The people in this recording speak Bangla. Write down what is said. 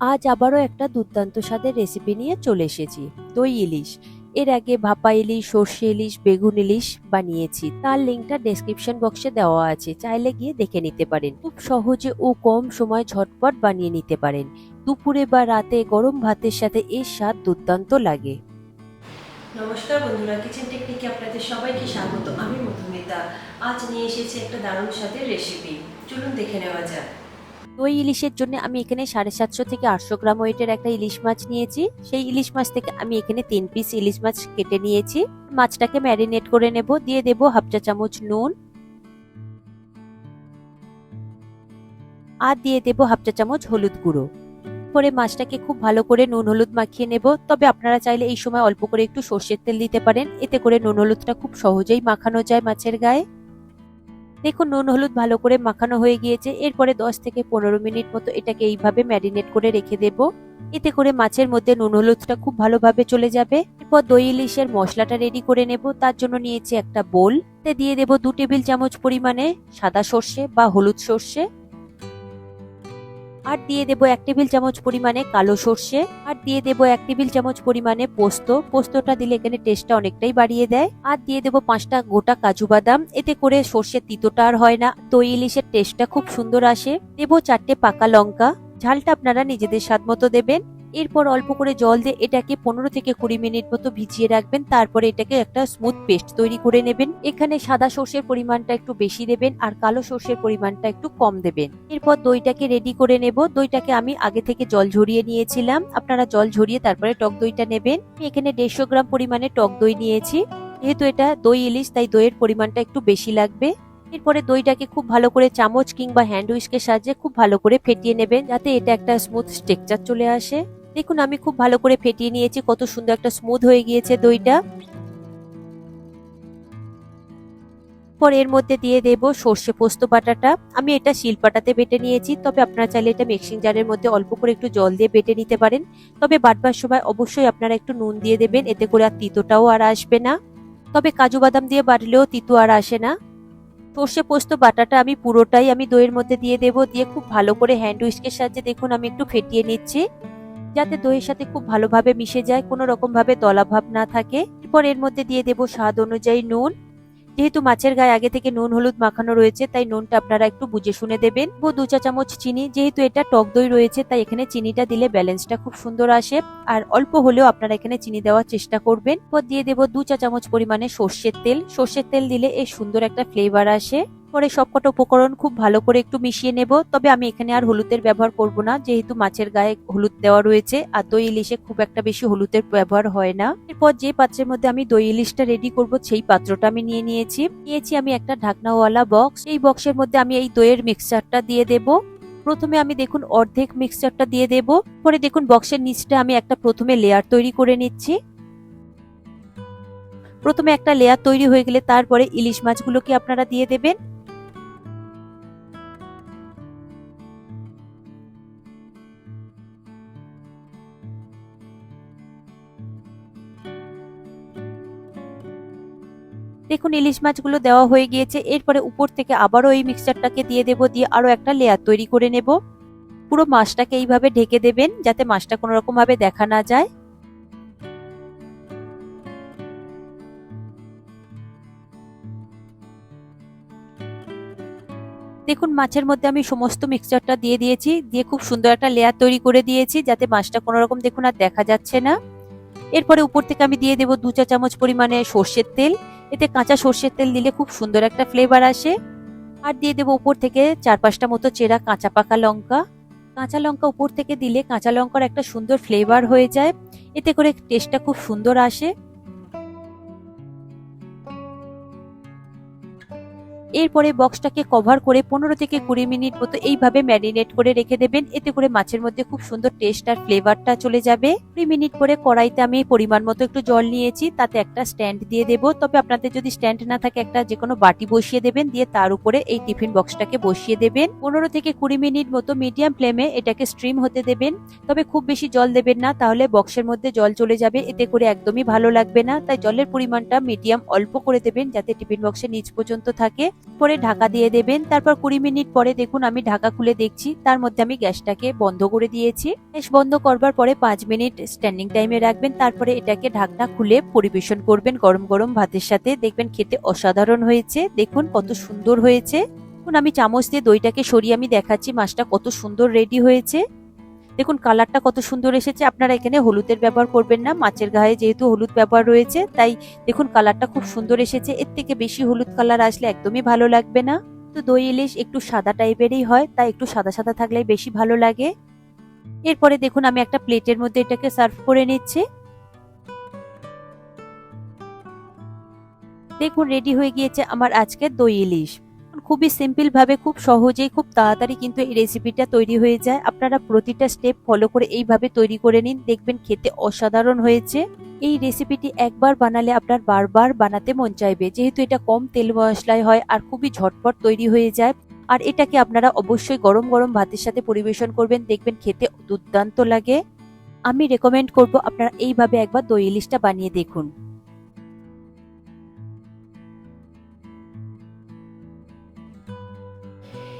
আজ আবারও একটা দুর্দান্ত স্বাদের রেসিপি নিয়ে চলে এসেছি। দই ইলিশ। এর আগে ভাপা ইলিশ, সর্ষে ইলিশ, বেগুন ইলিশ বানিয়েছি। তার লিঙ্কটা ডেসক্রিপশন বক্সে দেওয়া আছে। চাইলে গিয়ে দেখে নিতে পারেন। খুব সহজে ও কম সময় ঝটপট বানিয়ে নিতে পারেন। দুপুরে বা রাতে গরম ভাতের সাথে এর স্বাদ দুর্দান্ত লাগে। নমস্কার বন্ধুরা কিচেন টেকনিকে আপনাদের সবাইকে স্বাগত। আমি মধুমিতা। আজ নিয়ে এসেছি একটা দারুণ স্বাদের রেসিপি চলুন দেখে নেওয়া যাক। দই ইলিশের জন্য আমি এখানে সাড়ে সাতশো থেকে আটশো গ্রাম ওয়েটের একটা ইলিশ মাছ নিয়েছি। সেই ইলিশ মাছ থেকে আমি এখানে তিন পিস ইলিশ মাছ কেটে নিয়েছি। মাছটাকে ম্যারিনেট করে নেব। দিয়ে দেব হাফ চা চামচ নুন। আর দিয়ে দেব হাফ চা চামচ হলুদ গুঁড়ো। পরে মাছটাকে খুব ভালো করে নুন হলুদ মাখিয়ে নেব। তবে আপনারা চাইলে এই সময় অল্প করে একটু সর্ষের তেল দিতে পারেন। এতে করে নুন হলুদটা খুব সহজেই মাখানো যায় মাছের গায়ে। দেখুন, নুন, হলুদ ভালো করে মাখানো হয়ে গিয়েছে। এরপরে দশ থেকে পনেরো মিনিট মতো এটাকে এইভাবে ম্যারিনেট করে রেখে দেব। এতে করে মাছের মধ্যে নুন, হলুদটা খুব ভালোভাবে চলে যাবে। এরপর দই ইলিশের মশলাটা রেডি করে নেব। তার জন্য নিয়েছি একটা বোল দিয়ে দেব দু টেবিল চামচ পরিমাণে সাদা সর্ষে বা হলুদ সর্ষে। আর দিয়ে দেব এক টেবিল চামচ পরিমাণে কালো সর্ষে, আর দিয়ে দেব এক টেবিল চামচ পরিমাণে পোস্ত। পোস্তটা দিলে এখানে টেস্টটা অনেকটাই বাড়িয়ে দেয়। আর দিয়ে দেব পাঁচটা গোটা কাজু বাদাম। এতে করে সর্ষের তিতোটা আর হয় না। দই, ইলিশের টেস্টটা খুব সুন্দর আসে। দেব চারটে পাকা লঙ্কা। ঝালটা আপনারা নিজেদের স্বাদ মতো দেবেন। এরপর অল্প করে জল দিয়ে এটাকে পনেরো থেকে কুড়ি মিনিট মতো ভিজিয়ে রাখবেন। তারপরে এটাকে একটা স্মুথ পেস্ট তৈরি করে নেবেন। এখানে সাদা সর্ষের পরিমাণটা একটু বেশি দেবেন আর কালো সর্ষের পরিমাণটা একটু কম দেবেন। এরপর দইটাকে রেডি করে নেব। দইটাকে আমি আগে থেকে জল ঝরিয়ে নিয়েছিলাম। আপনারা জল ঝরিয়ে তারপরে টক দইটা নেবেন। এখানে দেড়শো গ্রাম পরিমাণে টক দই নিয়েছি। যেহেতু এটা দই ইলিশ, তাই দইয়ের পরিমাণটা একটু বেশি লাগবে। এরপরে দইটাকে খুব ভালো করে চামচ কিংবা হ্যান্ড উইস্কের সাহায্যে খুব ভালো করে ফেটিয়ে নেবেন, যাতে এটা একটা স্মুথ স্ট্রেকচার চলে আসে। দেখুন, আমি খুব ভালো করে ফেটিয়ে নিয়েছি, কত সুন্দর একটা স্মুথ হয়ে গিয়েছে দইটা। পর এর মধ্যে দিয়ে দেব সর্ষে পোস্ত বাটাটা। আমি এটা শিলপাটাতে বেটে নিয়েছি, তবে আপনারা চাইলে এটা মিক্সিং জারের মধ্যে অল্প করে একটু জল দিয়ে বেটে নিতে পারেন। তবে বাটবার সময় অবশ্যই আপনারা একটু নুন দিয়ে দেবেন, এতে করে আর তিতোটাও আর আসবে না। তবে কাজু বাদাম দিয়ে বাটলেও তিতো আর আসে না। সর্ষে পোস্ত বাটাটা আমি পুরোটাই আমি দইয়ের মধ্যে দিয়ে দেব, দিয়ে খুব ভালো করে হ্যান্ড উইস্কের সাহায্যে দেখুন, আমি একটু ফেটিয়ে নিচ্ছি। যাতে দইয়ের সাথে খুব ভালোভাবে মিশে যায়, কোনো রকম ভাবে দলাভাব না থাকে। এরপর এর মধ্যে দিয়ে দেব স্বাদ অনুযায়ী নুন। যেহেতু মাছের গায়ে আগে থেকে নুন হলুদ মাখানো রয়েছে, তাই নুনটা আপনারা একটু বুঝে শুনে দেবেন। ও দু চা চামচ চিনি, যেহেতু এটা টক দই রয়েছে, তাই এখানে চিনিটা দিলে ব্যালেন্সটা খুব সুন্দর আসে। আর অল্প হলেও আপনারা এখানে চিনি দেওয়ার চেষ্টা করবেন। এরপর দিয়ে দেব দু চা চামচ পরিমাণে সর্ষের তেল। সর্ষের তেল দিলে এই সুন্দর একটা ফ্লেভার আসে। পরে সবকটা উপকরণ খুব ভালো করে একটু মিশিয়ে নেব। তবে আমি এখানে আর হলুদের ব্যবহার করব না, যেহেতু মাছের গায়ে হলুদ দেওয়া রয়েছে, আর দই ইলিশে খুব একটা বেশি হলুদের ব্যবহার হয় না। এরপর যে পাত্রের মধ্যে আমি দই ইলিশটা রেডি করব, সেই পাত্রটা আমি নিয়ে নিয়েছি। নিয়েছি আমি একটা ঢাকনাওয়ালা বক্স এই বক্সের মধ্যে আমি এই দইয়ের মিক্সচারটা দিয়ে দেব। প্রথমে আমি দেখুন অর্ধেক মিক্সচারটা দিয়ে দেব। পরে দেখুন বক্সের নিচটা আমি একটা প্রথমে লেয়ার তৈরি করে নিচ্ছি। প্রথমে একটা লেয়ার তৈরি হয়ে গেলে তারপরে ইলিশ মাছগুলোকে আপনারা দিয়ে দেবেন। দেখুন, ইলিশ মাছগুলো দেওয়া হয়ে গিয়েছে। এরপরে উপর থেকে আবারও এই মিক্সচারটাকে দিয়ে দেব, দিয়ে আরও একটা লেয়ার তৈরি করে নেব। পুরো মাছটাকে এইভাবে ঢেকে দেবেন, যাতে মাছটা কোনো রকম ভাবে দেখা না যায়। দেখুন, মাছের মধ্যে আমি সমস্ত মিক্সচারটা দিয়ে দিয়েছি, দিয়ে খুব সুন্দর একটা লেয়ার তৈরি করে দিয়েছি, যাতে মাছটা কোনো রকম দেখুন আর দেখা যাচ্ছে না। এরপরে উপর থেকে আমি দিয়ে দেবো দু চা চামচ পরিমাণে সর্ষের তেল। এতে কাঁচা সর্ষের তেল দিলে খুব সুন্দর একটা ফ্লেভার আসে। আর দিয়ে দেবো উপর থেকে চার পাঁচটা মতো চেরা কাঁচা পাকা লঙ্কা। কাঁচা লঙ্কা উপর থেকে দিলে কাঁচা লঙ্কার একটা সুন্দর ফ্লেভার হয়ে যায়। এতে করে টেস্টটা খুব সুন্দর আসে। এরপরে বক্সটাকে কভার করে পনেরো থেকে কুড়ি মিনিট মতো এইভাবে ম্যারিনেট করে রেখে দেবেন। এতে করে মাছের মধ্যে খুব সুন্দর টেস্ট আর ফ্লেভারটা চলে যাবে। কুড়ি মিনিট পরে কড়াইতে আমি পরিমাণ মতো একটু জল নিয়েছি, তাতে একটা স্ট্যান্ড দিয়ে দেবো। তবে আপনাদের যদি স্ট্যান্ড না থাকে, একটা যে কোনো বাটি বসিয়ে দেবেন, দিয়ে তার উপরে এই টিফিন বক্সটাকে বসিয়ে দেবেন। পনেরো থেকে কুড়ি মিনিট মতো মিডিয়াম ফ্লেমে এটাকে স্ট্রিম হতে দেবেন। তবে খুব বেশি জল দেবেন না, তাহলে বক্সের মধ্যে জল চলে যাবে। এতে করে একদমই ভালো লাগবে না, তাই জলের পরিমাণটা মিডিয়াম অল্প করে দেবেন, যাতে টিফিন বক্সের নিচ পর্যন্ত থাকে। পরে ঢাকা দিয়ে দেবেন। তারপর কুড়ি মিনিট পরে দেখুন আমি ঢাকা খুলে দেখছি। তার মধ্যে আমি গ্যাসটাকে বন্ধ করে দিয়েছি। গ্যাস বন্ধ করবার পরে পাঁচ মিনিট স্ট্যান্ডিং টাইমে রাখবেন। তারপরে এটাকে ঢাকনা খুলে পরিবেশন করবেন গরম গরম ভাতের সাথে। দেখবেন খেতে অসাধারণ হয়েছে। দেখুন কত সুন্দর হয়েছে। এখন আমি চামচ দিয়ে দইটাকে সরিয়ে আমি দেখাচ্ছি। মাছটা কত সুন্দর রেডি হয়েছে। দেখুন, কালারটা কত সুন্দর এসেছে। আপনারা এখানে হলুদের ব্যবহার করবেন না। মাছের গায়ে যেহেতু হলুদ ব্যবহার রয়েছে, তাই দেখুন, কালারটা খুব সুন্দর এসেছে। এর থেকে বেশি হলুদ কালার আসলে একদমই ভালো লাগবে না। তো দই, ইলিশ একটু সাদা টাইপেরই হয়, তাই একটু সাদা সাদা থাকলে বেশি ভালো লাগে। এরপরে দেখুন, আমি একটা প্লেটের মধ্যে এটাকে সার্ভ করে নিচ্ছি। দেখুন, রেডি হয়ে গিয়েছে আমার আজকের দই, ইলিশ। খুবই সিম্পলভাবে খুব সহজেই, খুব তাড়াতাড়ি কিন্তু এই রেসিপিটা তৈরি হয়ে যায়। আপনারা প্রতিটা স্টেপ ফলো করে এইভাবে তৈরি করে নিন। দেখবেন খেতে অসাধারণ হয়েছে। এই রেসিপিটি একবার বানালে আপনার বারবার বানাতে মন চাইবে। যেহেতু এটা কম তেল মশলায় হয় আর খুবই ঝটপট তৈরি হয়ে যায়। আর এটাকে আপনারা অবশ্যই গরম গরম ভাতের সাথে পরিবেশন করবেন। দেখবেন খেতে দুর্দান্ত লাগে। আমি রেকমেন্ড করব আপনারা এইভাবে একবার দই ইলিশটা বানিয়ে দেখুন।